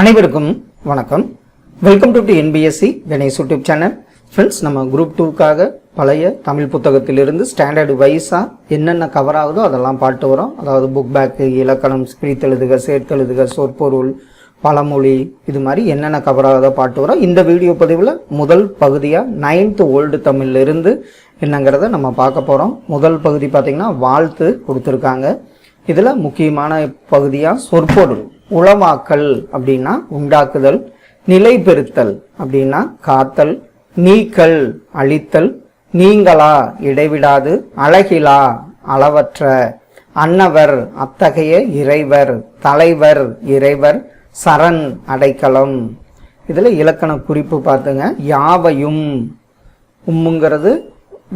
அனைவருக்கும் வணக்கம். Welcome to NPSC Ganesh YouTube channel friends நம்ம குரூப் டூக்காக பழைய தமிழ் புத்தகத்திலிருந்து ஸ்டாண்டர்டு வைஸாக என்னென்ன கவர் ஆகுதோ அதெல்லாம் பாட்டு வரோம். அதாவது புக் பேக்கு இலக்கணம் பிரித்தெழுதுக சேர்த்தெழுதுக சொற்பொருள் பழமொழி இது மாதிரி என்னென்ன கவர் ஆகுதோ பாட்டு வரோம். இந்த வீடியோ பதிவில் முதல் பகுதியாக நைன்த்து ஓல்டு தமிழ்ல இருந்து என்னங்கிறத நம்ம பார்க்க போகிறோம் முதல் பகுதி பார்த்திங்கன்னா வாழ்த்து கொடுத்துருக்காங்க. இதில் முக்கியமான பகுதியாக சொற்பொருள் உளவாக்கல் அப்படின்னா உண்டாக்குதல் நிலை பெறுத்தல் அப்படின்னா காத்தல் நீக்கல் அழித்தல் நீங்களா இடைவிடாது அழகிலா அளவற்ற அன்னவர் அத்தகைய இறைவர் தலைவர் இறைவர் சரண் அடைக்கலம். இதில் இலக்கண குறிப்பு பார்த்துங்க. யாவையும் உம்முங்கிறது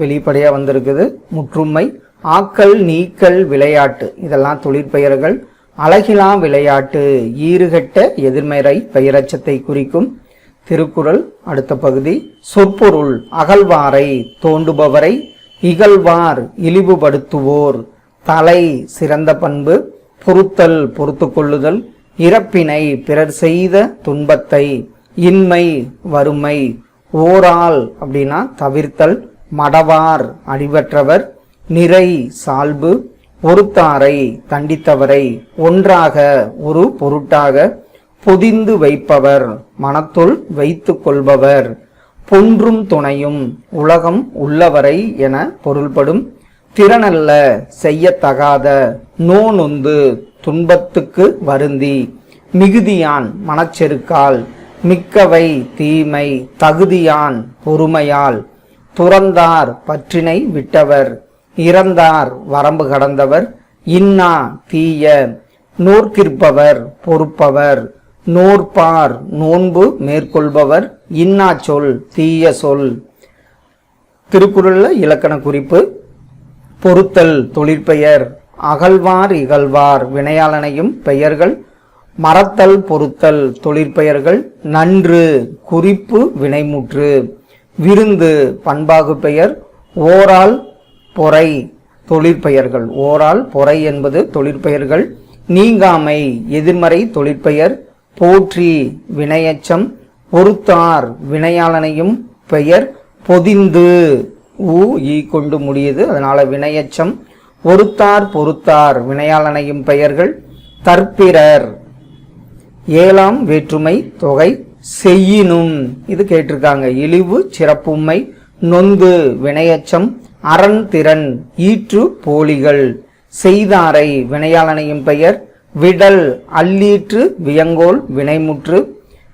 வெளிப்படையாக வந்திருக்குது. முற்றுமை ஆக்கல் நீக்கல் விளையாட்டு. இதெல்லாம் தொழிற்பெயர்கள் அழகிலா விளையாட்டு. ஈறுகட்ட எதிர்மறை பெயரச்சத்தை குறிக்கும் திருக்குறள். அடுத்த பகுதி சொற்பொருள் அகழ்வாரை தோண்டுபவரை இகழ்வார் இழிவுபடுத்துவோர். தலை சிறந்த பண்பு பொறுத்தல் பொறுத்து கொள்ளுதல் இறப்பினை பிறர் செய்த துன்பத்தை இன்மை வறுமை. ஓரால் அப்படின்னா தவிர்த்தல் மடவார் அடிவற்றவர் நிறை சால்பு ஒருத்தாரை தண்டித்தவரை ஒன்றாக ஒரு பொருட்டாக பொதிந்து வைப்பவர் மனத்துள் வைத்து கொள்பவர். பொன்றும் துணையும் உலகம் உள்ளவரை என பொருள்படும் திறனல்ல செய்யத்தகாத நோனொந்து துன்பத்துக்கு வருந்தி மிகுதியான் மனச்செருக்கால் மிக்கவை தீமை தகுதியான் பொறுமையால் துறந்தார் பற்றினை விட்டவர். இறந்தார் வரம்பு கடந்தவர் இன்னா தீய நோர்க்கிருப்பவர் பொறுப்பவர் நூற்பார் நோன்பு மேற்கொள்பவர் இன்னா சொல் தீய சொல். திருக்குறள்ல இலக்கண குறிப்பு பொறுத்தல் தொழிற்பெயர் அகழ்வார் இகழ்வார் வினையாளனையும் பெயர்கள் மறத்தல் பொறுத்தல் தொழிற்பெயர்கள் நன்று குறிப்பு வினைமுற்று விருந்து பண்பாகு பெயர் ஓரால் பொறை தொழிற்பெயர்கள். ஓரால் பொறை என்பது தொழிற்பெயர்கள். நீங்காமை எதிர்மறை தொழிற்பெயர். போற்றி வினையச்சம். பொறுத்தார் வினையாளனையும் பெயர். பொதிந்து ஊ ஈ கொண்டு முடியுது. அதனால வினையச்சம். ஒருத்தார் பொறுத்தார் வினையாளனையும் பெயர்கள். தற்பிறர். ஏழாம் வேற்றுமை தொகை. செய்யினும். இது கேட்டிருக்காங்க. இழிவு சிறப்புமை. நொந்து வினையச்சம். அரண் ஈற்று போலிகள். செய்தாரை வினையாளனையும் பெயர் விடல் அல்லீற்று வியங்கோல் வினைமுற்று.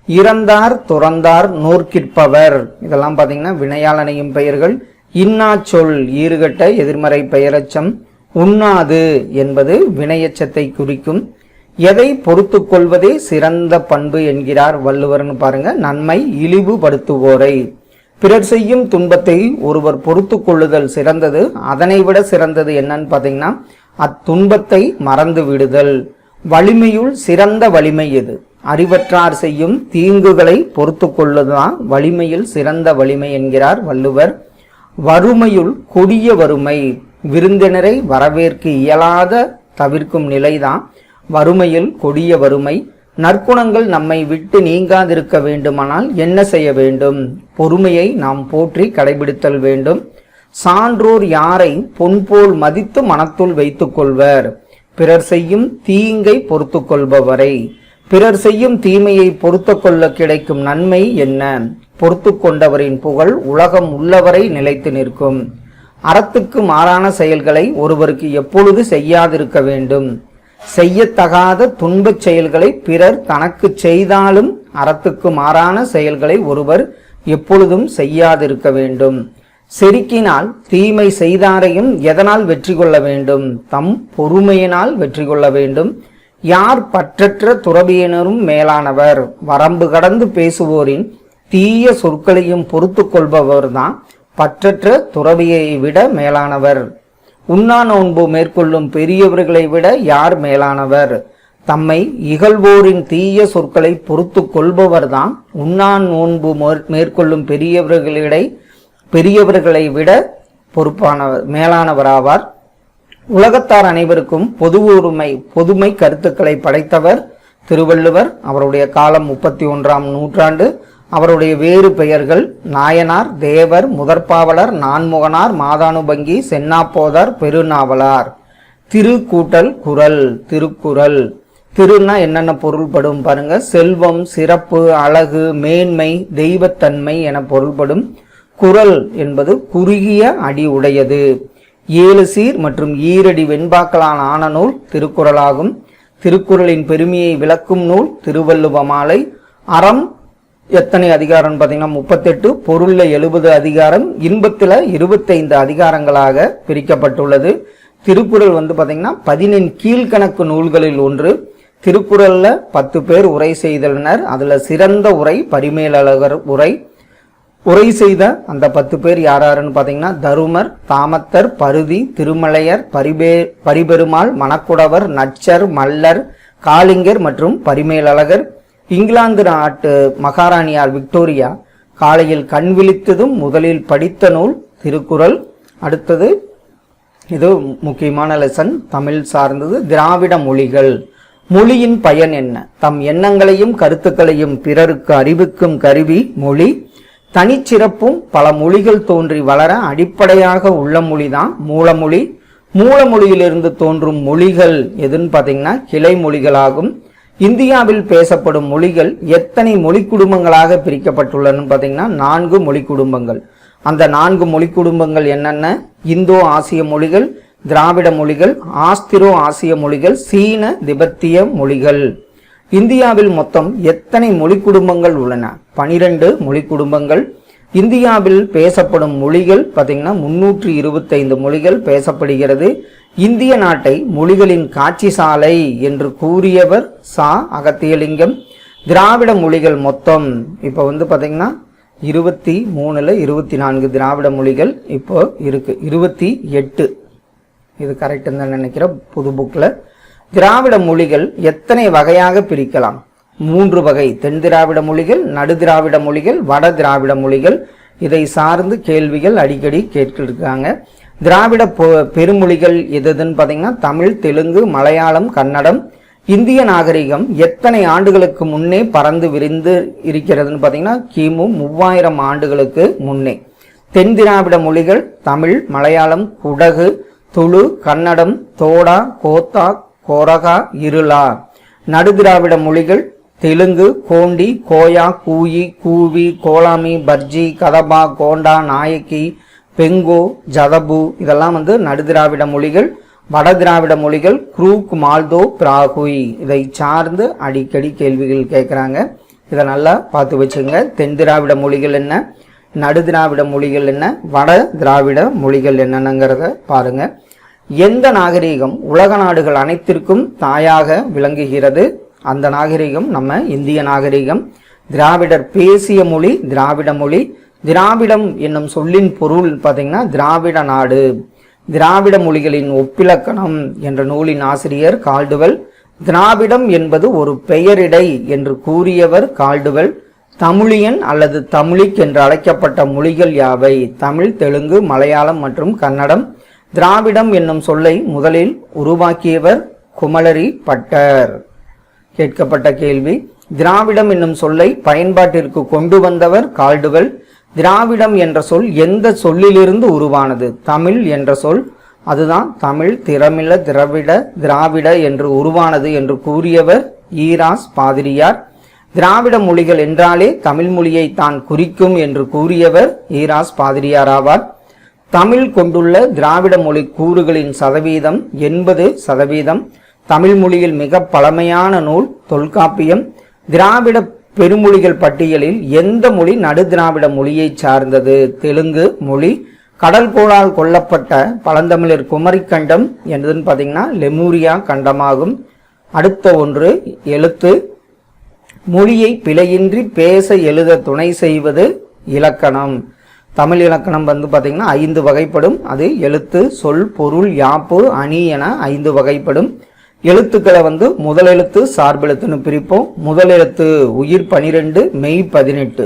இறந்தார் துறந்தார் நோர்க்கிற்பவர். இதெல்லாம் பார்த்தீங்கன்னா வினையாளனையும் பெயர்கள். இன்னா சொல் ஈறுகட்ட எதிர்மறை பெயரச்சம். உண்ணாது என்பது வினையச்சத்தை குறிக்கும். எதை பொறுத்து கொள்வதே சிறந்த பண்பு என்கிறார் வள்ளுவர்னு பாருங்க. நன்மை இழிவுபடுத்துவோரை. பிறர் செய்யும் துன்பத்தை ஒருவர் பொறுத்து கொள்ளுதல் சிறந்தது. அதனை விட சிறந்தது என்னன்னு பார்த்தீங்கன்னா அத்துன்பத்தை மறந்து விடுதல். வலிமையுள் சிறந்த வலிமை எது? அறிவற்றார் செய்யும் தீங்குகளை பொறுத்து கொள்ளுதான் வலிமையில் சிறந்த வலிமை என்கிறார் வள்ளுவர். வறுமையுள் கொடிய வறுமை விருந்தினரை வரவேற்க இயலாத தவிர்க்கும் நிலைதான் வறுமையில் கொடிய வறுமை. நற்குணங்கள் நம்மை விட்டு நீங்காதிருக்க வேண்டுமானால் என்ன செய்ய வேண்டும்? பொறுமையை நாம் போற்றி கடைபிடித்தல் வேண்டும். சான்றோர் யாரை பொன்போல் மதித்து மனத்துள் வைத்துக் கொள்வர்? பிறர் செய்யும் தீங்கை பொறுத்து கொள்பவரை. பிறர் செய்யும் தீமையை பொறுத்து கொள்ள கிடைக்கும் நன்மை என்ன? பொறுத்து கொண்டவரின் புகழ் உலகம் உள்ளவரை நிலைத்து நிற்கும். அறத்துக்கு மாறான செயல்களை ஒருவருக்கு எப்பொழுது செய்யாதிருக்க வேண்டும்? செய்யத்தகாத துன்பச் செயல்களை பிறர் தனக்கு செய்தாலும் அறத்துக்கு மாறான செயல்களை ஒருவர் எப்பொழுதும் செய்யாதிருக்க வேண்டும். செருக்கினால் தீமை செய்தாரையும் எதனால் வெற்றி கொள்ள வேண்டும்? தம் பொறுமையினால் வெற்றி கொள்ள வேண்டும். யார் பற்றற்ற துறவியினரும் மேலானவர்? வரம்பு கடந்து பேசுவோரின் தீய சொற்களையும் பொறுத்து கொள்பவர்தான் பற்றற்ற துறவியை விட மேலானவர். உண்ணா நோன்பு மேற்கொள்ளும் பெரியவர்களை விட யார் மேலானவர்? தம்மை இகழ்வோரின் தீய சொற்களை பொறுத்து கொள்பவர்தான் உண்ணா நோன்பு மேற்கொள்ளும் பெரியவர்களிடை பெரியவர்களை விட பொறுப்பானவர் மேலானவராவார். உலகத்தார் அனைவருக்கும் பொது உரிமை பொதுமை கருத்துக்களை படைத்தவர் திருவள்ளுவர். அவருடைய காலம் முப்பத்தி ஒன்றாம் நூற்றாண்டு. அவருடைய வேறு பெயர்கள் நாயனார் தேவர் முதற்பாவலர் நான்முகனார் மாதானுபங்கி சென்னாப்போதார் பெருநாவலார். திருக்கூட்டல் குரல் திருக்குறள். திருன்னா என்னென்ன பொருள்படும் பாருங்க. செல்வம் சிறப்பு அழகு மேன்மை தெய்வத்தன்மை என பொருள்படும் குரல் என்பது குறுகிய அடி உடையது. ஏழு சீர் மற்றும் ஈரடி வெண்பாக்களான ஆன நூல் திருக்குறளாகும். திருக்குறளின் பெருமையை விளக்கும் நூல் திருவள்ளுவ மாலை. அறம் எத்தனை அதிகாரம் பார்த்தீங்கன்னா முப்பத்தெட்டு பொருள்ல எழுபது அதிகாரம் இன்பத்தில் இருபத்தைந்து அதிகாரங்களாக பிரிக்கப்பட்டுள்ளது. திருக்குறள் வந்து பார்த்தீங்கன்னா பதினெண் கீழ்கணக்கு நூல்களில் ஒன்று. திருக்குறளில் பத்து பேர் உரை செய்தனர். அதில் சிறந்த உரை பரிமேலழகர் உரை. உரை செய்த அந்த பத்து பேர் யாராருன்னு பார்த்தீங்கன்னா தருமர் தாமத்தர் பருதி திருமலையர் பரிபே பரிபெருமாள் மணக்குடவர் நச்சர் மல்லர் காளிங்கர் மற்றும் பரிமேலழகர். இங்கிலாந்து நாட்டு மகாராணியார் விக்டோரியா காலையில் கண் விழித்ததும் முதலில் படித்த நூல் திருக்குறள். அடுத்தது இது முக்கியமான லெசன் தமிழ் சார்ந்தது திராவிட மொழிகள். மொழியின் பயன் என்ன? தம் எண்ணங்களையும் கருத்துக்களையும் பிறருக்கு அறிவிக்கும் கருவி மொழி. தனிச்சிறப்பும் பல மொழிகள் தோன்றி வளர அடிப்படையாக உள்ள மொழிதான் மூலமொழி. மூலமொழியிலிருந்து தோன்றும் மொழிகள் எதுன்னு பார்த்தீங்கன்னா கிளை மொழிகளாகும் இந்தியாவில் பேசப்படும் மொழிகள் எத்தனை மொழி குடும்பங்களாக பிரிக்கப்பட்டுள்ளன பார்த்தீங்கன்னா நான்கு மொழி குடும்பங்கள். அந்த நான்கு மொழி குடும்பங்கள் என்னென்ன? இந்தோ ஆசிய மொழிகள் திராவிட மொழிகள் ஆஸ்திரோ ஆசிய மொழிகள் சீன திபெத்திய மொழிகள். இந்தியாவில் மொத்தம் எத்தனை மொழி குடும்பங்கள் உள்ளன? பனிரெண்டு மொழி குடும்பங்கள். இந்தியாவில் பேசப்படும் மொழிகள் பார்த்தீங்கன்னா முன்னூற்றி இருபத்தைந்து மொழிகள் பேசப்படுகிறது. இந்திய நாட்டை மொழிகளின் காட்சி சாலை என்று கூறியவர் சா. அகத்தியலிங்கம். திராவிட மொழிகள் மொத்தம் இப்போ வந்து பார்த்தீங்கன்னா இருபத்தி மூணில் இருபத்தி நான்கு திராவிட மொழிகள் இப்போ இருக்கு. இருபத்தி எட்டு. இது கரெக்டுன்னு தான் நினைக்கிறேன். புது புக்கில் திராவிட மொழிகள் எத்தனை வகையாக பிரிக்கலாம்? மூன்று வகை. தென் திராவிட மொழிகள் நடு திராவிட மொழிகள் வட திராவிட மொழிகள். இதை சார்ந்து கேள்விகள் அடிக்கடி கேட்டிருக்காங்க திராவிட பொ- பெருமொழிகள் எதுன்னு பார்த்தீங்கன்னா தமிழ் தெலுங்கு மலையாளம் கன்னடம் இந்திய நாகரிகம் எத்தனை ஆண்டுகளுக்கு முன்னே பறந்து விரிந்து இருக்கிறதுன்னு பார்த்தீங்கன்னா கிமு மூவாயிரம் ஆண்டுகளுக்கு முன்னே. தென் திராவிட மொழிகள் தமிழ் மலையாளம் குடகு துளு கன்னடம் தோடா கோத்தா கொரகா இருளா. நடுதிராவிட மொழிகள் தெலுங்கு கோண்டி கோயா கூயி கூவி கோலாமி பர்ஜி கதபா கோண்டா நாயக்கி பெங்கோ ஜதபு இதெல்லாம் வந்து நடுதிராவிட மொழிகள் வட திராவிட மொழிகள் குரூக் மால்தோ பிராகுய் இதை சார்ந்து அடிக்கடி கேள்விகள் கேட்குறாங்க. இதை நல்லா பார்த்து வச்சுங்க. தென் திராவிட மொழிகள் என்ன? நடு திராவிட மொழிகள் என்ன? வட திராவிட மொழிகள் என்னென்னங்கிறத பாருங்க. எந்த நாகரீகம் உலக நாடுகள் அனைத்திற்கும் தாயாக விளங்குகிறது? அந்த நாகரீகம் நம்ம இந்திய நாகரீகம். திராவிடர் பேசிய மொழி திராவிட மொழி. திராவிடம் என்னும் சொல்லின் பொருள் பார்த்தீங்கன்னா திராவிட நாடு. திராவிட மொழிகளின் ஒப்பிலக்கணம் என்ற நூலின் ஆசிரியர் கால்டுவெல். திராவிடம் என்பது ஒரு பெயரிடை என்று கூறியவர் கால்டுவல். தமிழியன் அல்லது தமிழிக் என்று அழைக்கப்பட்ட மொழிகள் யாவை? தமிழ் தெலுங்கு மலையாளம் மற்றும் கன்னடம். திராவிடம் என்னும் சொல்லை முதலில் உருவாக்கியவர் குமலரி பட்டர். கேட்கப்பட்ட கேள்வி. திராவிடம் என்னும் சொல்லை பயன்பாட்டிற்கு கொண்டு வந்தவர் கால்டுவெல் திராவிடம் என்ற சொல் எந்த சொல்லிலிருந்து உருவானது? தமிழ் என்ற சொல். அதுதான் தமிழ் திறமிழ திராவிட திராவிட என்று உருவானது என்று கூறியவர் ஈராஸ் பாதிரியார். திராவிட மொழிகள் என்றாலே தமிழ் மொழியை தான் குறிக்கும் என்று கூறியவர் ஈராஸ் பாதிரியார் ஆவார். தமிழ் கொண்டுள்ள திராவிட மொழி கூறுகளின் சதவீதம் எண்பது சதவீதம். தமிழ் மொழியில் மிக பழமையான நூல் தொல்காப்பியம். திராவிட பெருமொழிகள் பட்டியலில் எந்த மொழி நடு திராவிட மொழியை சார்ந்தது? தெலுங்கு மொழி. கடல் கோளால் கொல்லப்பட்ட பழந்தமிழர் குமரிக்கண்டம் என்றதுன்னு பார்த்தீங்கன்னா லெமூரியா கண்டமாகும். அடுத்த ஒன்று எழுத்து. மொழியை பிழையின்றி பேச எழுத துணை செய்வது இலக்கணம். தமிழ் இலக்கணம் வந்து பார்த்திங்கன்னா ஐந்து வகைப்படும். அது எழுத்து சொல் பொருள் யாப்பு அணி என ஐந்து வகைப்படும். எழுத்துக்களை வந்து முதல் எழுத்து சார்பெழுத்துன்னு பிரிப்போம். முதல் எழுத்து உயிர் பனிரெண்டு மெய் பதினெட்டு.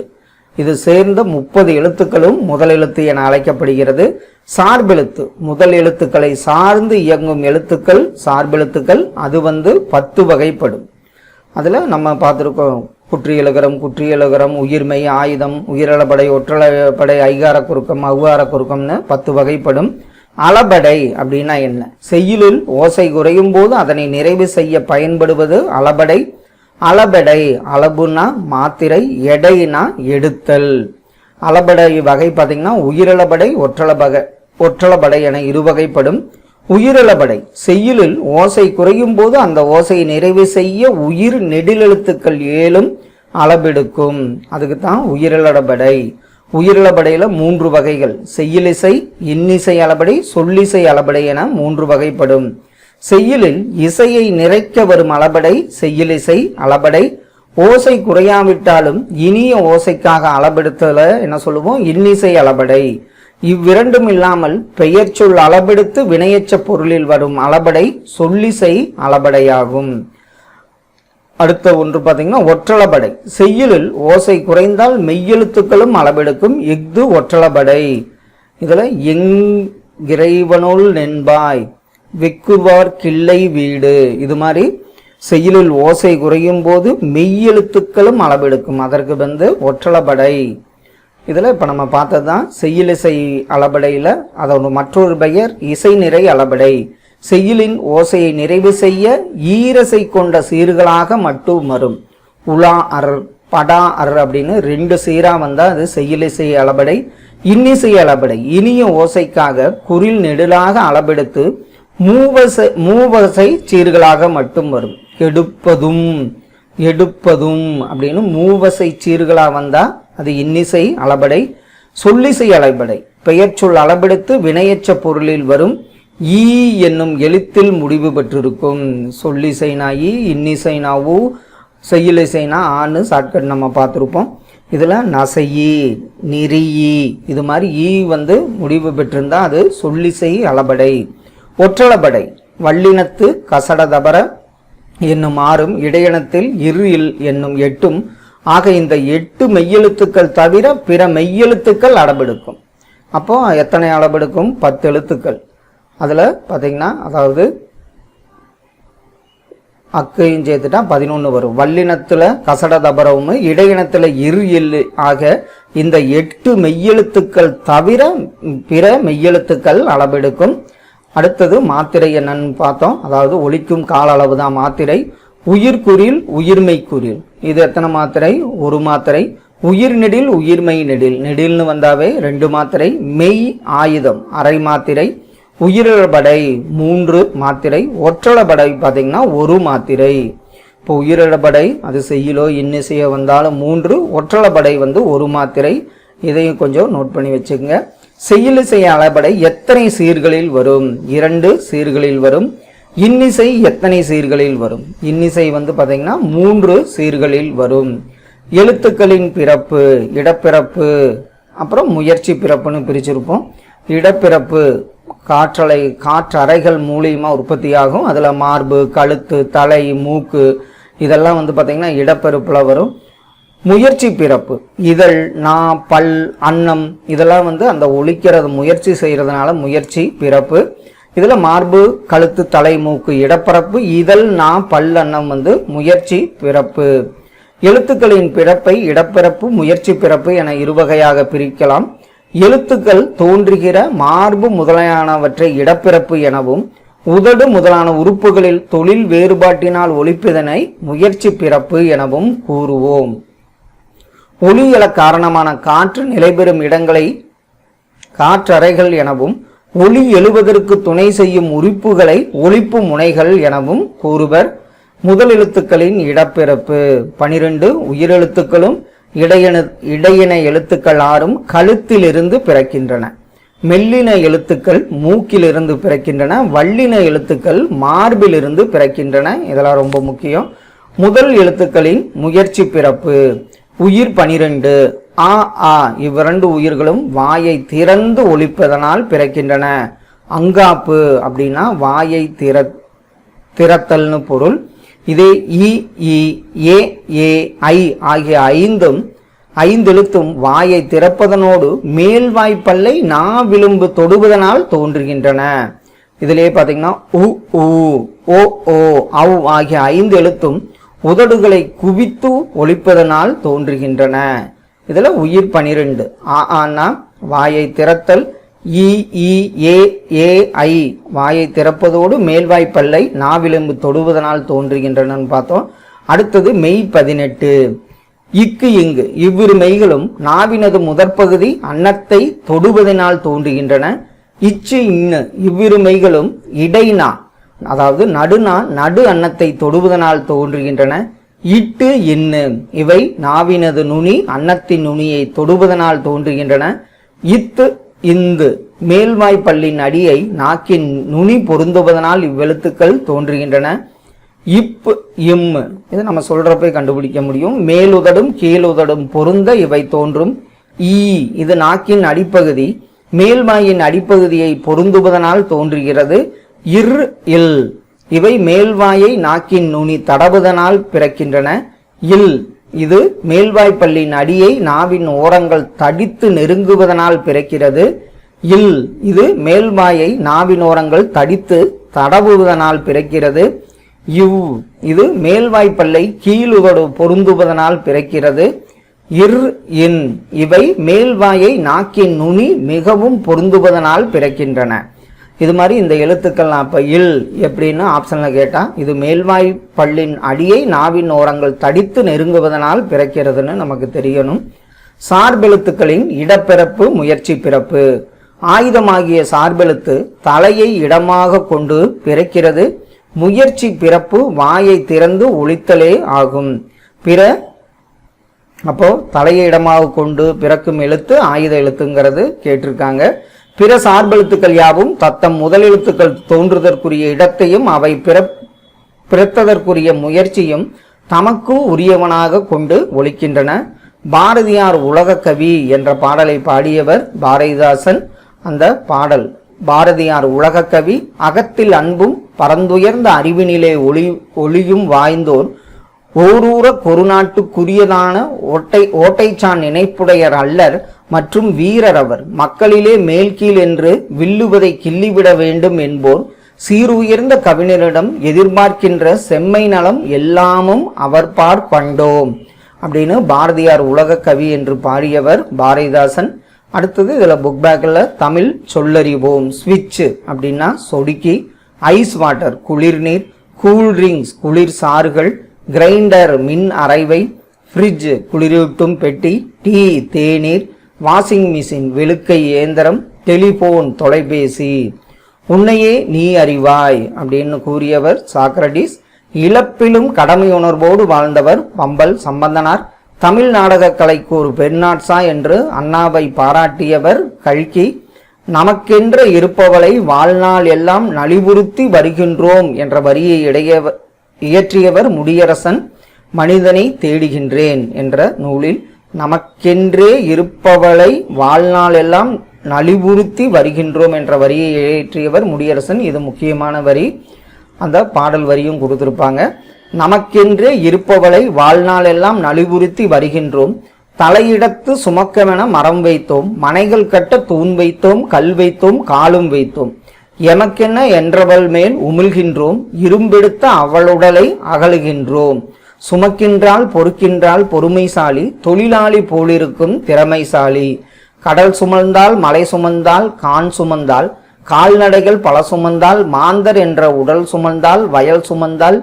இது சேர்ந்த முப்பது எழுத்துக்களும் முதல் எழுத்து என அழைக்கப்படுகிறது. சார்பெழுத்து முதல் எழுத்துக்களை சார்ந்து இயங்கும் எழுத்துக்கள் சார்பெழுத்துக்கள் அது வந்து பத்து வகைப்படும். அதில் நம்ம பார்த்துருக்கோம். குற்றியலுகரம் குற்றியலுகரம் உயிர்மை ஆயுதம் உயிரளபடை ஒற்றளபடை ஐகார குறுக்கம் அவ்வார குறுக்கம்னு பத்து வகைப்படும். அளபடை அப்படின்னா என்ன? செய்யுளில் ஓசை குறையும் போது அதனை நிறைவு செய்ய பயன்படுவது அளபடை. அளபடை அளபுனா மாத்திரை எடைனா எடுத்தல். அளபடை வகை பார்த்தீங்கன்னா உயிரிழபடை ஒற்றளபகை ஒற்றளபடை என இருவகைப்படும். உயிரிழபடை செய்யுளில் ஓசை குறையும் போது அந்த ஓசையை நிறைவு செய்ய உயிர் நெடிலெழுத்துக்கள் ஏழும் அளபெடுக்கும் அதுக்கு தான் உயிரிழபடை உயிரிழபடையில் மூன்று வகைகள். செய்யலிசை இன்னிசை அளபடை சொல்லிசை அளபடை என மூன்று வகைப்படும். செய்யுளில் இசையை நிறைக்க வரும் அளபடை செய்யலிசை அளபடை. ஓசை குறையாவிட்டாலும் இனிய ஓசைக்காக அளபெடுத்தல என்ன சொல்லுவோம்? இன்னிசை அளபடை. இவ்விரண்டும் இல்லாமல் பெயர்ச்சொல் அளபெடுத்து வினையச்ச பொருளில் வரும் அளபடை சொல்லிசை அளபடையாகும். அடுத்த ஒன்று பார்த்தீங்கன்னா ஒற்றளபடை செய்யுளில் ஓசை குறைந்தால் மெய்யெழுத்துக்களும் அளபெடுக்கும் இஃது ஒற்றளபடை இதில் எங்கிறைவனுள் நென்பாய். வெக்குவார் கிள்ளை வீடு. இது மாதிரி செய்யுளில் ஓசை குறையும் போது மெய்யெழுத்துக்களும் அளபெடுக்கும் அதற்கு வந்து ஒற்றளபடை இதில் இப்போ நம்ம பார்த்தது தான் செய்யுளிசை அளபடையில் அதோட மற்றொரு பெயர் இசை நிறை அளபடை. செய்யுளின் ஓசையை நிறைவு செய்ய ஈரசை கொண்ட சீர்களாக மட்டும் வரும். உலா அர் படா அர் அப்படின்னு ரெண்டு சீராக வந்தால் அது செய்யலிசை அளபடை இன்னிசை அளபடை. இனிய ஓசைக்காக குரில் நெடுலாக அளபெடுத்து மூவசை மூவசை சீர்களாக மட்டும் வரும். எடுப்பதும் எடுப்பதும் அப்படின்னு மூவசை சீர்களாக வந்தால் அது இன்னிசை அளபடை சொல்லிசை அளபடை. பெயர் சொல் அளபெடுத்து வினையற்ற பொருளில் வரும். ஈ என்னும் எழுத்தில் முடிவு பெற்றிருக்கும். சொல்லிசைனா ஈ இன்னிசைனா ஊ செய்யுளிசைனா ஆன்னு ஷார்ட்கட் நம்ம பார்த்துருப்போம். இதில் நசையி நிறியி இது மாதிரி ஈ வந்து முடிவு பெற்றிருந்தால் அது சொல்லிசை அளபடை. ஒற்றளபடை வல்லினத்து கசடதபர என்னும் ஆறும் இடையணத்தில் இரு இல் என்னும் எட்டும் ஆக இந்த எட்டு மெய்யெழுத்துக்கள் தவிர பிற மெய்யெழுத்துக்கள் அளபெடுக்கும். அப்போ எத்தனை அளபெடுக்கும்? பத்து எழுத்துக்கள். அதில் பார்த்தீங்கன்னா அதாவது அக்கையும் சேர்த்துட்டா பதினொன்று வரும். வல்லினத்தில் கசட தபரவும் இடையினத்தில் இரு எல்லு ஆக இந்த எட்டு மெய்யெழுத்துக்கள் தவிர பிற மெய்யெழுத்துக்கள் அளவெடுக்கும். அடுத்தது மாத்திரை என்னன்னு பார்த்தோம். அதாவது ஒழிக்கும் கால அளவு தான் மாத்திரை. உயிர்குறில் உயிர்மை குறில் இது எத்தனை மாத்திரை? ஒரு மாத்திரை. உயிர் நெடில் உயிர்மை நெடில். நெடில்னு வந்தாவே ரெண்டு மாத்திரை. மெய் ஆயுதம். அரை மாத்திரை. உயிரிழபடை மூன்று மாத்திரை ஒற்றளப்படை பார்த்தீங்கன்னா ஒரு மாத்திரை. இப்போ உயிரிழபடை அது செய்யலோ இன்னிசையோ வந்தாலும் மூன்று ஒற்றளப்படை வந்து ஒரு மாத்திரை. இதையும் கொஞ்சம் நோட் பண்ணி வச்சுக்கோங்க. செய்யலிசை அளபடை எத்தனை சீர்களில் வரும்? இரண்டு சீர்களில் வரும். இன்னிசை எத்தனை சீர்களில் வரும்? இன்னிசை வந்து பார்த்தீங்கன்னா மூன்று சீர்களில் வரும். எழுத்துக்களின் பிறப்பு இடப்பிறப்பு அப்புறம் முயற்சி பிறப்புன்னு பிரிச்சிருப்போம். இடப்பிறப்பு காற்றலை காற்றறைகள் மூலியமாக உற்பத்தியாகும். அதில் மார்பு கழுத்து தலை மூக்கு இதெல்லாம் வந்து பார்த்திங்கன்னா இடப்பெருப்பில் வரும். முயற்சி பிறப்பு இதழ் நா பல் அன்னம் இதெல்லாம் வந்து அந்த ஒழிக்கிறது முயற்சி செய்கிறதுனால முயற்சி பிறப்பு. இதில் மார்பு கழுத்து தலை மூக்கு இடப்பரப்பு இதழ் நா பல் அன்னம் வந்து முயற்சி பிறப்பு. எழுத்துக்களின் பிறப்பை இடப்பிறப்பு முயற்சி பிறப்பு என இருவகையாக பிரிக்கலாம். எழுத்துக்கள் தோன்றுகிற மார்பு முதலானவற்றை இடப்பிறப்பு எனவும் உதடு முதலான உறுப்புகளில் தொழில் வேறுபாட்டினால் ஒழிப்பதனை முயற்சி பிறப்பு எனவும் கூறுவோம். ஒளியல காரணமான காற்று நிலைபெறும் இடங்களை காற்றறைகள் எனவும் ஒளி எழுவதற்கு துணை செய்யும் உறுப்புகளை ஒழிப்பு முனைகள் எனவும் கூறுவர். முதல் எழுத்துக்களின் இடப்பிறப்பு. பனிரெண்டு உயிரெழுத்துக்களும் இடையின இடையின எழுத்துக்கள் ஆறும் கழுத்திலிருந்து பிறக்கின்றன. மெல்லின எழுத்துக்கள் மூக்கிலிருந்து பிறக்கின்றன. வள்ளின எழுத்துக்கள் மார்பிலிருந்து பிறக்கின்றன. இதெல்லாம் ரொம்ப முக்கியம். முதல் எழுத்துக்களின் முயற்சி பிறப்பு உயிர் பனிரெண்டு ஆ ஆ இவ்விரண்டு உயிர்களும் வாயை திறந்து ஒழிப்பதனால் பிறக்கின்றன. அங்காப்பு அப்படின்னா வாயை திற திறத்தல்னு பொருள். இதே இ இ ஏ ஏ ஐ ஆகிய ஐந்தும் ஐந்தெழுத்தும் வாயை திறப்பதனோடு மேல்வாய்ப்பல்லை நா விளிம்பு தொடுவதனால் தோன்றுகின்றன. இதிலே பார்த்தீங்கன்னா உ உ ஓ ஓ அவ் ஆகிய ஐந்து எழுத்தும் உதடுகளை குவித்து ஒழிப்பதனால் தோன்றுகின்றன. இதில் உயிர் பனிரெண்டு. ஆ ஆனா வாயை திறத்தல் இஇஏஏஐ வாயை திறப்பதோடு மேல்வாய்ப்பல்லை நாவிலும்பு தொடுவதனால் தோன்றுகின்றனன்னு பார்த்தோம். அடுத்தது மெய் பதினெட்டு. இக்கு இங்கு. இவ்விரு மெய்களும் நாவினது முதற்பகுதி அன்னத்தை தொடுவதனால் தோன்றுகின்றன. இச்சு இன்னு. இவ்விரு மெய்களும் இடைநா அதாவது நடுநா நடு அன்னத்தை தொடுவதனால் தோன்றுகின்றன. இட்டு இன்னு. இவை நாவினது நுனி அன்னத்தின் நுனியை தொடுவதனால் தோன்றுகின்றன. இத்து இந்து மேல்மாய் பல்லின் அடியை நாக்கின் நுனி பொருந்துவதனால் இவ்வெழுத்துக்கள் தோன்றுகின்றன. இப் இம் இது நம்ம சொல்றப்ப கண்டுபிடிக்க முடியும். மேலுதடும் கீழுதடும் பொருந்த இவை தோன்றும். ஈ இது நாக்கின் அடிப்பகுதி. மேல்மாயின் அடிப்பகுதியை பொருந்துவதனால் தோன்றுகிறது. இர் இல் இவை மேல்வாயை நாக்கின் நுனி தடவுதனால் பிறக்கின்றன. இல் இது மேல்வாய்ப்பள்ளியின் அடியை நாவின் ஓரங்கள் தடித்து நெருங்குவதனால் பிறக்கிறது. இல் இது மேல்வாயை நாவின் ஓரங்கள் தடித்து தடவுவதனால் பிறக்கிறது. இவ் இது மேல்வாய்ப்பல்லை கீழுவடு பொருந்துவதனால் பிறக்கிறது. இர் இன் இவை மேல்வாயை நாக்கின் நுனி மிகவும் பொருந்துவதனால் பிறக்கின்றன. இது மாதிரி இந்த எழுத்துக்கள்லாம் இப்போ இல் எப்படின்னு ஆப்ஷனில் கேட்டால் இது மேல்வாய் பல்லின் அடியை நாவின் ஓரங்கள் தடித்து நெருங்குவதனால் பிறக்கிறதுன்னு நமக்கு தெரியணும். சார்பெழுத்துக்களின் இடப்பிறப்பு முயற்சி பிறப்பு. ஆயுதமாகிய சார்பெழுத்து தலையை இடமாக கொண்டு பிறக்கிறது. முயற்சி பிறப்பு வாயை திறந்து ஒழித்தலே ஆகும். பிற அப்போ தலையை இடமாக கொண்டு பிறக்கும் எழுத்து ஆயுத எழுத்துங்கிறது கேட்டிருக்காங்க. பிற சார்பெழுத்துக்கள் யாவும் தத்தம் முதலெழுத்துக்கள் தோன்றுதற்குரிய இடத்தையும் அவை பிற பிறத்ததற்குரிய முயற்சியும் தமக்கு உரியவனாக கொண்டு ஒழிக்கின்றன. பாரதியார் உலக கவி என்ற பாடலை பாடியவர் பாரதிதாசன் அந்த பாடல். பாரதியார் உலக கவி அகத்தில் அன்பும் பரந்துயர்ந்த அறிவினிலே ஒளி ஒளியும் வாய்ந்தோர் ஓரூர கொருநாட்டுக்குரியதான ஓட்டை ஓட்டைச்சான் நினைப்புடையர் அல்லர் மற்றும் வீரரவர் மக்களிலே மக்களிலே மேல்கீழ் என்று வில்லுவதை கிள்ளிவிட வேண்டும் என்போர் சீருயர்ந்த கவிஞரிடம் எதிர்பார்க்கின்ற செம்மை நலம் எல்லாமும் அவர் பார் கண்டோம் அப்படின்னு பாரதியார் உலக கவி என்று பாடியவர் பாரதிதாசன். அடுத்தது இதில் புக் பேக்கில் தமிழ் சொல்லறிவோம் ஸ்விட்ச் அப்படின்னா சொடுக்கி ஐஸ் வாட்டர் குளிர்நீர் கூல் ட்ரிங்க்ஸ் குளிர் சாறுகள் கிரைண்டர் மின் அரைவை ஃப்ரிட்ஜ் குளிரூட்டும் பெட்டி டீ தேநீர் வாஷிங் மிஷின் வெளுக்கை இயந்திரம் டெலிபோன் தொலைபேசி. உன்னையே நீ அறிவாய் அப்படின்னு கூறியவர் சாக்ரடிஸ். இழப்பிலும் கடமை உணர்வோடு வாழ்ந்தவர் பம்பல் சம்பந்தனார். தமிழ் நாடகக் கலைக்கு ஒரு பெண்ணாட்சா என்று அண்ணாவை பாராட்டியவர் கல்கி. நமக்கென்ற இருப்பவளை வாழ்நாள் எல்லாம் நலிவுறுத்தி வருகின்றோம் என்ற வரியை இடைய இயற்றியவர் முடியரசன் மனிதனை தேடுகின்றேன் என்ற நூலில் நமக்கென்றே இருப்பவளை வாழ்நாள் எல்லாம் நலிவுறுத்தி வருகின்றோம் என்ற வரியை இயற்றியவர் முடியரசன். இது முக்கியமான வரி. அந்த பாடல் வரியும் கொடுத்துருப்பாங்க. நமக்கென்றே இருப்பவளை வாழ்நாள் எல்லாம் நலிவுறுத்தி வருகின்றோம். தலையிடத்து சுமக்கமென மரம் வைத்தோம். மனைகள் கட்ட தூண் வைத்தோம். கல் வைத்தோம். காலும் வைத்தோம். எமக்கென்ன என்றவள் மேல் உமிழ்கின்றோம். இரும்பெடுத்த அவளுடலை அகழுகின்றோம் சுமக்கின்றால் பொறுக்கின்றால் பொறுமைசாலி தொழிலாளி போலிருக்கும் திறமைசாலி. கடல் சுமந்தால் மலை சுமந்தால் கான் சுமந்தால் கால்நடைகள் பல சுமந்தால் மாந்தர் என்ற உடல் சுமந்தால் வயல் சுமந்தால்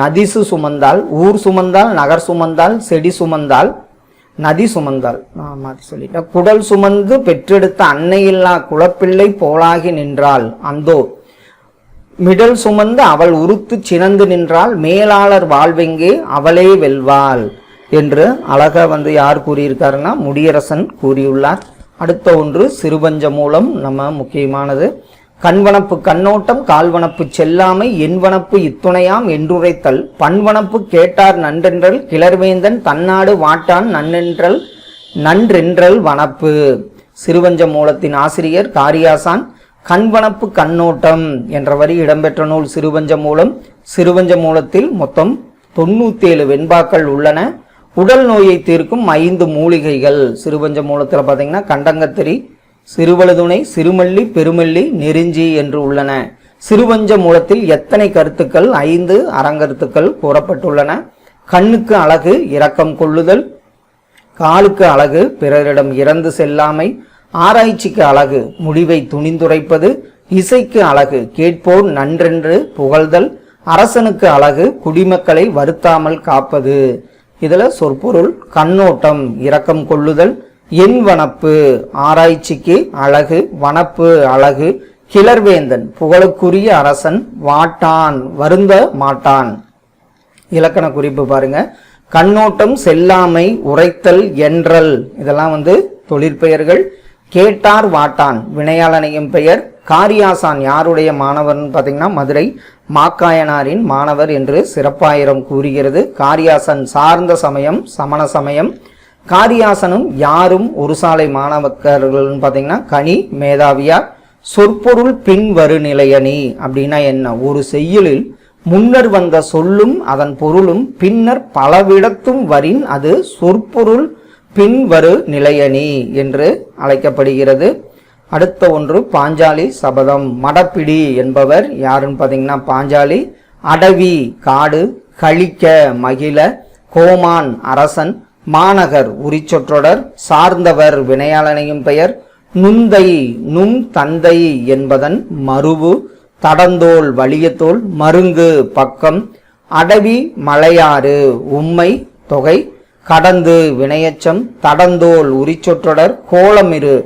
நதிசு சுமந்தால் ஊர் சுமந்தால் நகர் சுமந்தால் செடி சுமந்தால் நதி சுமந்தால். நான் மாற்றி சொல்லிட்டேன். குடல் சுமந்து பெற்றெடுத்த அன்னையில்லா குளப்பிள்ளை போலாகி நின்றாள். அந்தோ மிடல் சுமந்து அவள் உறுத்து சினந்து நின்றால் மேலாளர் வாழ்வெங்கே அவளே வெல்வாள் என்று அழகா வந்து யார் கூறியிருக்காருன்னா முடியரசன் கூறியுள்ளார். அடுத்த ஒன்று சிறுபஞ்ச மூலம் நம்ம முக்கியமானது. கண்வனப்பு கண்ணோட்டம் கால்வனப்பு செல்லாமை என்வனப்பு இத்துணையாம் என்றுரைத்தல். பண்வனப்பு கேட்டார் நன்றென்றல் கிளர்வேந்தன் தன்னாடு வாட்டான் நன்னென்றல் நன்றென்றல் வனப்பு. சிறுவஞ்ச மூலத்தின் ஆசிரியர் காரியாசான் கண்வனப்பு கண்ணோட்டம் என்ற வரி இடம்பெற்ற நூல் சிறுவஞ்ச மூலம் சிறுவஞ்ச மூலத்தில் மொத்தம் தொண்ணூத்தி ஏழு வெண்பாக்கள் உள்ளன. உடல் நோயை தீர்க்கும் ஐந்து மூலிகைகள் சிறுவஞ்ச மூலத்தில் பார்த்தீங்கன்னா கண்டங்கத்திரி சிறுவழுதுணை சிறுமல்லி பெருமல்லி நெருஞ்சி என்று உள்ளன. சிறுவஞ்ச மூலத்தில் எத்தனை கருத்துக்கள் ஐந்து அறங்கருத்துக்கள் கூறப்பட்டுள்ளன? கண்ணுக்கு அழகு இரக்கம் கொள்ளுதல் காலுக்கு அழகு பிறரிடம் இறந்து செல்லாமை ஆராய்ச்சிக்கு அழகு முடிவை துணிந்துரைப்பது இசைக்கு அழகு கேட்போர் நன்றென்று புகழ்தல் அரசனுக்கு அழகு குடிமக்களை வருத்தாமல் காப்பது. இதில் சொற்பொருள் கண்ணோட்டம் இரக்கம் கொள்ளுதல் என் வனப்பு ஆராய்ச்சிக்கு அழகு வனப்பு அழகு கிளர்வேந்தன் புகழுக்குரிய அரசன் வாட்டான் வருந்த மாட்டான். இலக்கண குறிப்பு பாருங்க. கண்ணோட்டம் செல்லாமை உரைத்தல் என்றல் இதெல்லாம் வந்து தொழிற்பெயர்கள். கேட்டார் வாட்டான். வினையாளனையும் பெயர் காரியாசான். யாருடைய மாணவர்னு பார்த்தீங்கன்னா மதுரை மாக்காயனாரின் மாணவர் என்று சிறப்பாயிரம் கூறுகிறது. காரியாசன் சார்ந்த சமயம் சமண சமயம். காரியாசனும் யாரும் ஒரு சாலை மாணவர்கள்னு பார்த்தீங்கன்னா கனி மேதாவியார் சொற்பொருள் பின்வரு நிலையணி அப்படின்னா என்ன? ஒரு செய்யுளில் முன்னர் வந்த சொல்லும் அதன் பொருளும் பின்னர் பலவிடத்தும் வரின் அது சொற்பொருள் பின்வரு நிலையணி என்று அழைக்கப்படுகிறது. அடுத்த ஒன்று பாஞ்சாலி சபதம். மடப்பிடி என்பவர் யாருன்னு பார்த்தீங்கன்னா பாஞ்சாலி அடவி காடு கழிக்க மகிழ கோமான் அரசன் மாநகர் உரிச்சொற்றொடர் சார்ந்தவர் வினையாளனையும் பெயர் நுந்தை நும் தந்தை என்பதன் மருவு தடந்தோல் வலியத்தோல் மருங்கு பக்கம் அடவி மலையாறு உம்மை தொகை கடந்து வினையச்சம் தடந்தோல் உரிச்சொற்றொடர் கோலமிரு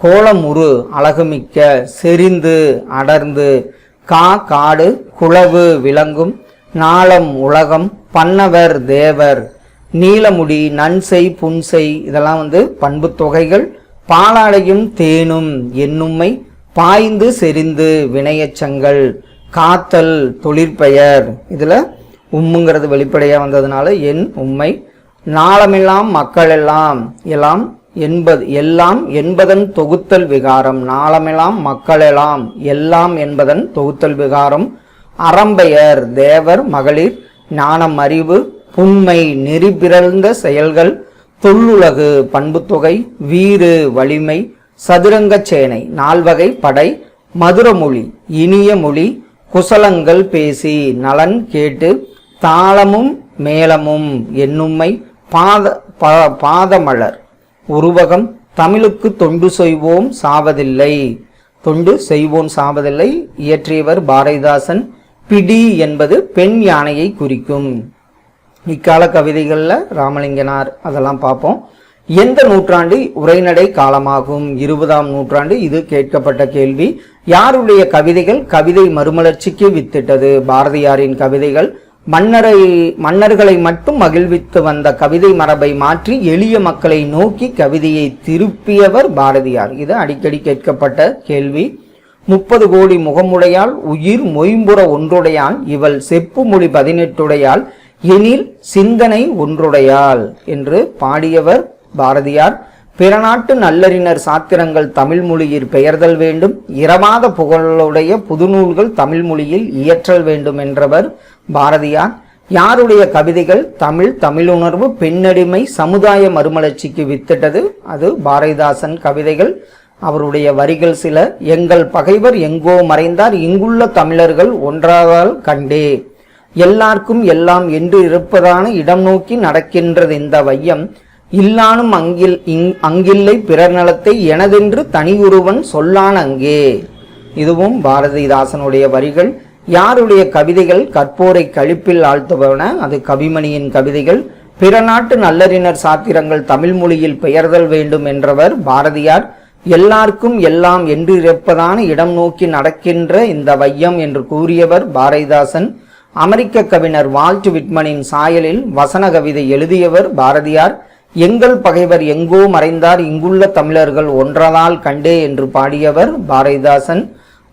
கோலமுரு அழகுமிக்க செறிந்து அடர்ந்து கா காடு குளவு விளங்கும் நாளம் உலகம் பன்னவர் தேவர் நீலமுடி நன்செய் புன்செய் இதெல்லாம் வந்து பண்பு தொகைகள் பாலாடையும் தேனும் என்னும்மை பாய்ந்து செறிந்து வினையச்சங்கள் காத்தல் தொழிற்பெயர். இதில் உம்முங்கிறது வெளிப்படையாக வந்ததுனால என் உம்மை நாளமெல்லாம் மக்கள் எல்லாம் எல்லாம் என்பது எல்லாம் என்பதன் தொகுத்தல் விகாரம். நாளமெல்லாம் மக்களெல்லாம் எல்லாம் என்பதன் தொகுத்தல் விகாரம். அறம்பெயர் தேவர் மகளிர் ஞானம் அறிவு புண்மை நெறிபிறழ்ந்த செயல்கள் தொல்லுலகு பண்புத்தொகை வீறு வலிமை சதுரங்கச் சேனை நால்வகை படை மதுரமொழி இனிய மொழி குசலங்கள் பேசி நலன் கேட்டு தாளமும் மேளமும் என்னும்மை பாத பா- பாதமலர். உருவகம் தமிழுக்கு தொண்டு செய்வோம் சாவதில்லை. தொண்டு செய்வோம் சாவதில்லை. இயற்றியவர் பாரதிதாசன். பிடி என்பது பெண் யானையை குறிக்கும். இக்கால கவிதைகளில் ராமலிங்கனார் அதெல்லாம் பார்ப்போம். எந்த நூற்றாண்டு உரைநடை காலமாகும்? இருபதாம் நூற்றாண்டு இது கேட்கப்பட்ட கேள்வி. யாருடைய கவிதைகள் கவிதை மறுமலர்ச்சிக்கு வித்திட்டது? பாரதியாரின் கவிதைகள் மன்னரை மன்னர்களை மட்டும் மகிழ்வித்து வந்த கவிதை மரபை மாற்றி எளிய மக்களை நோக்கி கவிதையை திருப்பியவர் பாரதியார். இது அடிக்கடி கேட்கப்பட்ட கேள்வி. முப்பது கோடி முகமுடையால் உயிர் மொயம்புற ஒன்றுடையான் இவள் செப்பு மொழி பதினெட்டுடையாள் எனில் சிந்தனை ஒன்றுடையாள் என்று பாடியவர் பாரதியார். பிற நாட்டு நல்லறிஞர் சாத்திரங்கள் தமிழ் மொழியில் பெயர்தல் வேண்டும். இரவாத புகழுடைய புதுநூல்கள் தமிழ் மொழியில் இயற்றல் வேண்டும் என்றவர் பாரதியார். யாருடைய கவிதைகள் தமிழ் தமிழுணர்வு பெண்ணடிமை சமுதாய மறுமலர்ச்சிக்கு வித்திட்டது? அது பாரதிதாசன் கவிதைகள். அவருடைய வரிகள் சில. எங்கள் பகைவர் எங்கோ மறைந்தார் இங்குள்ள தமிழர்கள் ஒன்றாதால் கண்டே. எல்லாருக்கும் எல்லாம் என்று இருப்பதான இடம் நோக்கி நடக்கின்றது இந்த வையம். இல்லானும் அங்கில் இங் அங்கில்லை பிறர் நலத்தை எனதென்று தனி ஒருவன் சொல்லான் அங்கே. இதுவும் பாரதிதாசனுடைய வரிகள். யாருடைய கவிதைகள் கற்போரை கழிப்பில் ஆழ்த்துபவன? அது கவிமணியின் கவிதைகள். பிற நாட்டு நல்லறிஞர் சாத்திரங்கள் தமிழ் மொழியில் பெயர்தல் வேண்டும் என்றவர் பாரதியார். எல்லாருக்கும் எல்லாம் என்று இருப்பதான இடம் நோக்கி நடக்கின்ற இந்த வையம் என்று கூறியவர் பாரதிதாசன். அமெரிக்க கவிஞர் வால்ட் விட்மனின் சாயலில் வசன கவிதை எழுதியவர் பாரதியார். எங்கள் பகைவர் எங்கோ மறைந்தார் இங்குள்ள தமிழர்கள் ஒன்றதால் கண்டே என்று பாடியவர் பாரதிதாசன்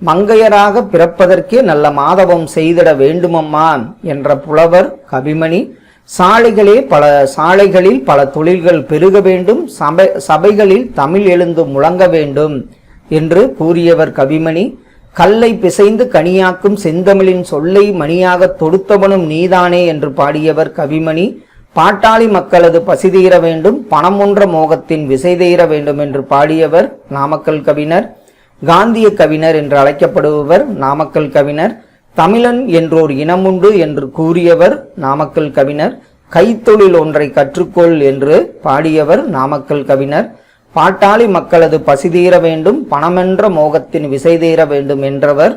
மங்கையராக பிறப்பதற்கே நல்ல மாதவம் செய்திட வேண்டுமம்மா என்ற புலவர் கவிமணி சாலைகளே பல சாலைகளில் பல தொழில்கள் பெருக வேண்டும் சபை சபைகளில் தமிழ் எழுந்து முழங்க வேண்டும் என்று கூறியவர் கவிமணி கல்லை பிசைந்து கனியாக்கும் செந்தமிழின் சொல்லை மணியாக தொடுத்தவனும் நீதானே என்று பாடியவர் கவிமணி பாட்டாளி மக்களது பசிதீர வேண்டும் பணம் ஒன்ற மோகத்தின் விசை தீர வேண்டும் என்று பாடியவர் நாமக்கல் கவிஞர் காந்திய கவிஞர் என்று அழைக்கப்படுபவர் நாமக்கல் கவிஞர் தமிழன் என்றோர் இனமுண்டு என்று கூறியவர் நாமக்கல் கவிஞர் கைத்தொழில் ஒன்றை கற்றுக்கொள் என்று பாடியவர் நாமக்கல் கவிஞர் பாட்டாளி மக்களது பசிதீர வேண்டும் பணமென்ற மோகத்தின் விசை தீர வேண்டும் என்றவர்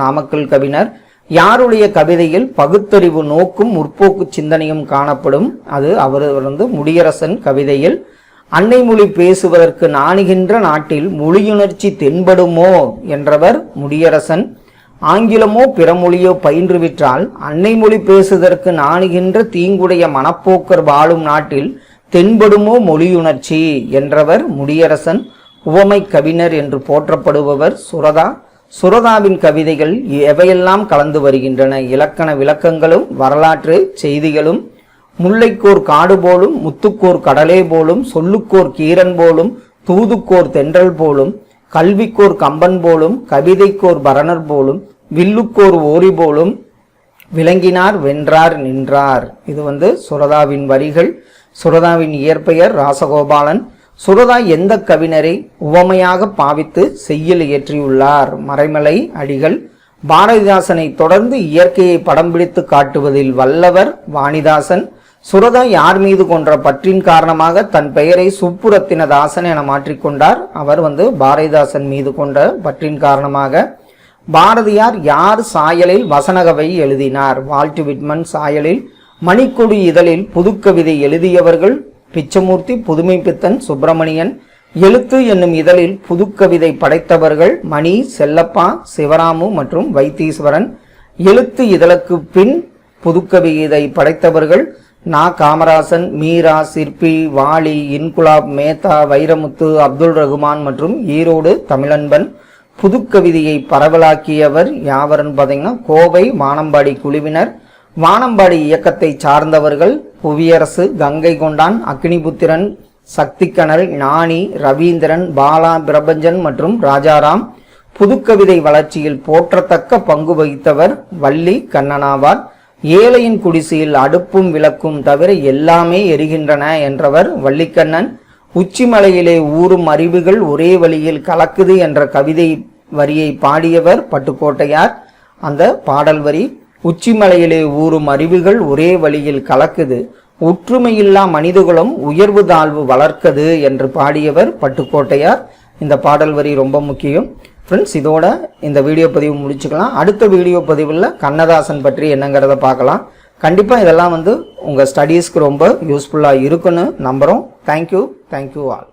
நாமக்கல் கவிஞர். யாருடைய கவிதையில் பகுத்தறிவு நோக்கும் முற்போக்கு சிந்தனையும் காணப்படும்? அது அவர் வந்து முடியரசன் கவிதையில் அன்னை மொழி பேசுவதற்கு நாணுகின்ற நாட்டில் மொழியுணர்ச்சி தென்படுமோ? என்றவர் முடியரசன். ஆங்கிலமோ பிற மொழியோ பயின்றுவிட்டால் அன்னை மொழி பேசுவதற்கு நாணுகின்ற தீங்குடைய மனப்போக்கர் வாழும் நாட்டில் தென்படுமோ மொழியுணர்ச்சி? என்றவர் முடியரசன். உவமை கவிஞர் என்று போற்றப்படுபவர் சுரதா. சுரதாவின் கவிதைகள் எவையெல்லாம் கலந்து வருகின்றன? இலக்கண விளக்கங்களும் வரலாற்று செய்திகளும் முல்லைக்கோர் காடு போலும் முத்துக்கோர் கடலே போலும் சொல்லுக்கோர் கீரன் போலும் தூதுக்கோர் தென்றல் போலும் கல்விக்கோர் கம்பன் போலும் கவிதைக்கோர் பரணர் போலும் வில்லுக்கோர் ஓரி போலும் விளங்கினார் வென்றார் நின்றார். இது வந்து சுரதாவின் வரிகள். சுரதாவின் இயற்பெயர் ராசகோபாலன். சுரதா எந்த கவிஞரை உவமையாக பாவித்து செய்யல் இயற்றியுள்ளார்? மறைமலை அடிகள். பாரதிதாசனை தொடர்ந்து இயற்கையை படம் பிடித்து காட்டுவதில் வல்லவர் வாணிதாசன். சுரதா யார் மீது கொன்ற பற்றின் காரணமாக தன் பெயரை சுப்புரத்தினதாசன் என மாற்றிக்கொண்டார் அவர் வந்து பாரதிதாசன் மீது கொண்ட பற்றின் காரணமாக. பாரதியார் யார் சாயலில் வசனகவை எழுதினார்? வால்ட் விட்மன் சாயலில் மணிக்கொடி இதழில் புதுக்கவிதை எழுதியவர்கள் பிச்சமூர்த்தி புதுமை பித்தன் சுப்பிரமணியன் எழுத்து என்னும் இதழில் புதுக்கவிதை படைத்தவர்கள் மணி செல்லப்பா சிவராமு மற்றும் வைத்தீஸ்வரன். எழுத்து இதழுக்கு பின் புதுக்கவிதை படைத்தவர்கள் நா. காமராசன் மீரா சிற்பி வாலி இன்குலாப் மேத்தா வைரமுத்து அப்துல் ரகுமான் மற்றும் ஈரோடு தமிழன்பன். புதுக்கவிதையை பரவலாக்கியவர் யாவரன் பார்த்தீங்கன்னா கோவை வானம்பாடி குழுவினர். வானம்பாடி இயக்கத்தை சார்ந்தவர்கள் புவியரசு கங்கை கொண்டான் அக்னிபுத்திரன் சக்திக்கனல் ஞானி ரவீந்திரன் பாலா பிரபஞ்சன் மற்றும் ராஜாராம் புதுக்கவிதை வளர்ச்சியில் போற்றத்தக்க பங்கு வகித்தவர் வள்ளி கண்ணனாவார். ஏழையின் குடிசையில் அடுப்பும் விளக்கும் தவிர எல்லாமே எரிகின்றன என்றவர் வள்ளிக்கண்ணன். உச்சிமலையிலே ஊறும் அறிவுகள் ஒரே வழியில் கலக்குது என்ற கவிதை வரியை பாடியவர் பட்டுக்கோட்டையார். அந்த பாடல் வரி உச்சிமலையிலே ஊறும் அறிவுகள் ஒரே வழியில் கலக்குது. ஒற்றுமையில்லா மனிதகுலம் உயர்வு தாழ்வு வளர்க்குது என்று பாடியவர் பட்டுக்கோட்டையார். இந்த பாடல் வரி ரொம்ப முக்கியம். ஃப்ரெண்ட்ஸ் இதோட இந்த வீடியோ பதிவு முடிச்சுக்கலாம். அடுத்த வீடியோ பதிவில் கண்ணதாசன் பற்றி என்னங்கிறத பார்க்கலாம். கண்டிப்பாக இதெல்லாம் வந்து உங்கள் ஸ்டடீஸ்க்கு ரொம்ப யூஸ்ஃபுல்லாக இருக்குன்னு நம்புகிறோம் தேங்க்யூ தேங்க்யூ ஆல்